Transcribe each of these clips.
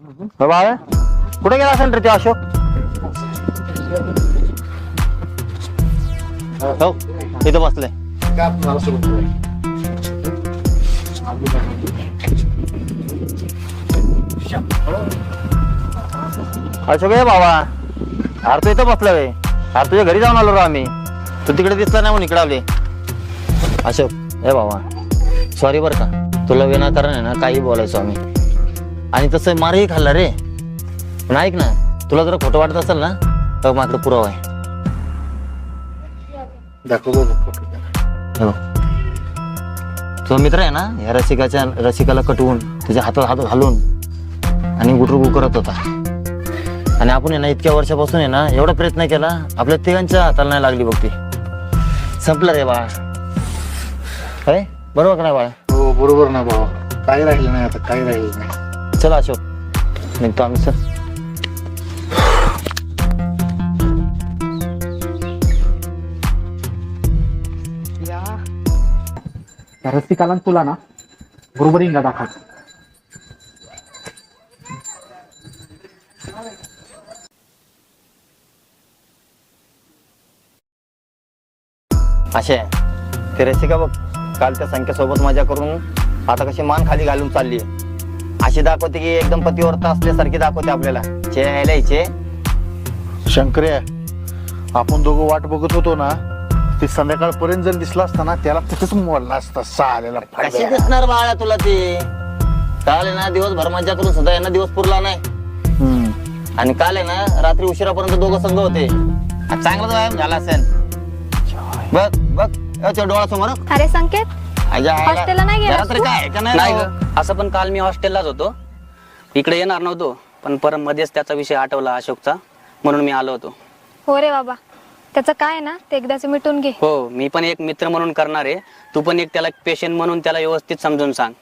बाबा कुठे गेला असेल रे ते अशोक? हो इथं बसले. अशोक आहे बाबा अरे तू इथं बसला रे अरे तुझ्या घरी जाऊन आलो रो आम्ही. तू तिकडे दिसला नाही म्हणून इकडे आले. अशोक ए बाबा सॉरी बरं का. तुला विनाकारण आहे ना काही बोलायचो आम्ही. आणि तसं मारही खाल्ला रे. पण ऐक ना तुला जर खोटं वाटत असेल ना तर मात्र पुरावा आहे. दाखव बघू हो तो मित्र आहे ना या रसिकाच्या रसिकाला कटवून त्याच्या हातात हात घालून आणि गुटरुगू करत होता. आणि आपण आहे ना इतक्या वर्षापासून आहे ना एवढा प्रयत्न केला आपल्या तिघांच्या हाताला नाही लागली बघ ती. संपलं रे बाळ. काय बरोबर का नाही बाळ? हो बरोबर ना भावा. काही राहिलं नाही आता काही राहिलं नाही. चला अशोक निघतो आम्ही सर त्या तुला ना बरोबर इंगा दाखवायचं असे ते रसिका बघ काल त्या संख्येसोबत मजा करून आता कशी मान खाली घालून चालली अशी दाखवते की एकदम पतिव्रता असल्यासारखी दाखवते आपल्याला. चे यायचे शंकर्या आपण दोघं वाट बघत होतो ना ते संध्याकाळपर्यंत जर दिसला असता ना त्याला तिथेच मोडला असता कशी दिसणार बाळा तुला ते? काल आहे ना दिवसभर मजा करून सुद्धा यांना दिवस पुरला नाही. आणि काल आहे ना रात्री उशिरापर्यंत दोघं संघ होते. आज चांगलाच व्यायाम झाला असेल. बघ बघ याच्या डोळ्यासमोर अरे संकेत हॉस्टेलला नाही गेलास जरा तरी तू? काय आहे? का नाही नाही राव? ग. असं पण काल मी हॉस्टेललाच होतो. इकडे येणार नव्हतो पण परत मध्येच त्याचा विषय आठवला अशोकचा. म्हणून मी आलो होतो. हो रे बाबा. त्याचं काय आहे ना? ते एकदाच मिटून घे. हो मी पण एक मित्र म्हणून करणार आहे. तू पण एक त्याला पेशंट म्हणून त्याला व्यवस्थित समजून सांग.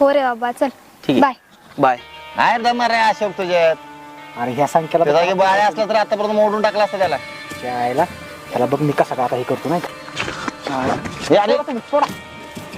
हो रे बाबा चल. ठीक बाय आहे. बाय. काय दम रे अशोक तुझ्यात अरे ह्या संख्याला तुझा की बाळे असला तर आतापर्यंत मोडून टाकला असता त्याला. त्याला बघ मी कसा का आता हे करतो नाही का? हे अरे सोडा.